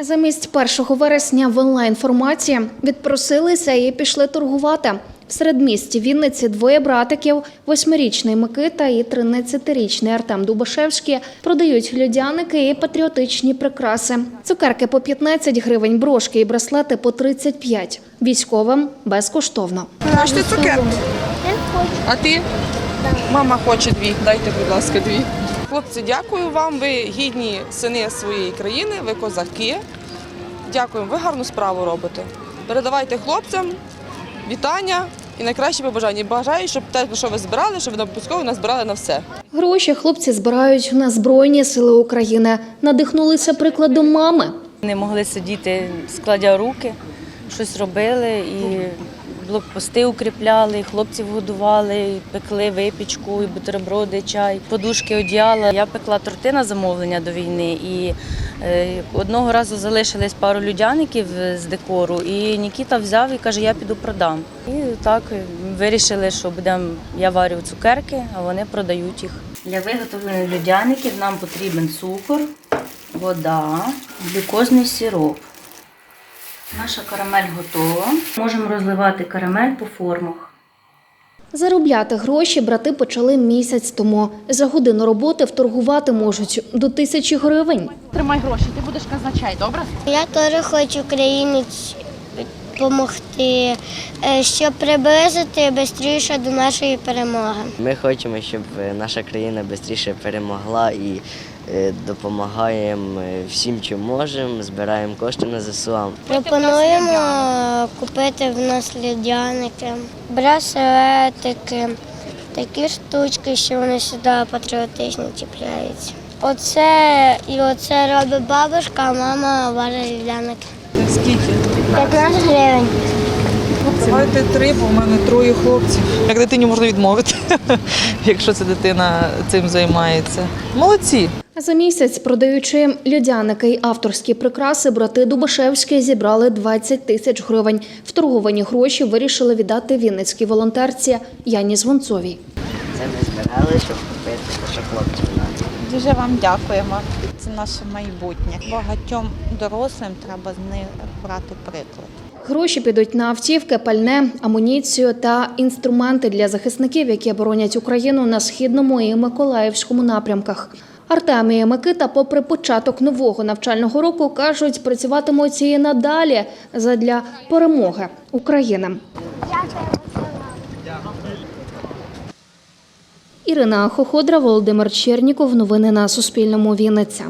Замість 1 вересня в онлайн-форматі відпросилися і пішли торгувати. В середмісті Вінниці двоє братиків, восьмирічний Микита і 13-річний Артем Дубашевський, продають льодяники і патріотичні прикраси. Цукерки по 15 гривень, брошки і браслети по 35. Військовим безкоштовно. Хочете цукерку? А ти? Мама хоче дві. Дайте, будь ласка, дві. Хлопці, дякую вам. Ви гідні сини своєї країни, ви козаки. Дякуємо, ви гарну справу робите. Передавайте хлопцям вітання і найкращі побажання. Бажаю, щоб те, що ви збирали, щоб ви обов'язково нас збирали на все. Гроші хлопці збирають на Збройні Сили України. Надихнулися прикладом мами. Не могли сидіти, складя руки, щось робили і блокпости укріпляли, хлопців годували, пекли випічку, і бутерброди, чай, подушки, одіяла. Я пекла торти на замовлення до війни і е, одного разу залишились пару людяників з декору, і Нікіта взяв і каже, я піду продам. І так вирішили, що будемо, я варю цукерки, а вони продають їх. Для виготовлення людяників нам потрібен цукор, вода, глюкозний сироп. Наша карамель готова. Можемо розливати карамель по формах. Заробляти гроші брати почали місяць тому. За годину роботи вторгувати можуть до тисячі гривень. Тримай гроші, ти будеш казначай, добре? Я теж хочу Україні допомогти, е, щоб приблизити швидше до нашої перемоги. Ми хочемо, щоб е, наша країна швидше перемогла і допомагаємо е, всім, чим можемо, збираємо кошти на ЗСУ. Пропонуємо купити в нас льодяники, браслетики, такі штучки, що вони сюди патріотично чіпляються. Оце і оце робить бабушка, а мама варить льодяники. Скільки? 15 гривень. Давайте три, бо в мене троє хлопців. Як дитині можна відмовити, якщо ця дитина цим займається. Молодці. За місяць, продаючи льодяники й авторські прикраси, брати Дубашевські зібрали 20 тисяч гривень. Вторговані гроші вирішили віддати вінницькій волонтерці Яні Звонцовій. Це ми збирали, щоб купити, що треба. Дуже вам дякуємо. Це наше майбутнє. Багатьом дорослим треба з них брати приклад. Гроші підуть на автівки, пальне, амуніцію та інструменти для захисників, які боронять Україну на східному і Миколаївському напрямках. Артем і Микита, попри початок нового навчального року, кажуть, працюватимуть і надалі задля перемоги України. Ірина Хоходра, Володимир Черніков. Новини на Суспільному. Вінниця.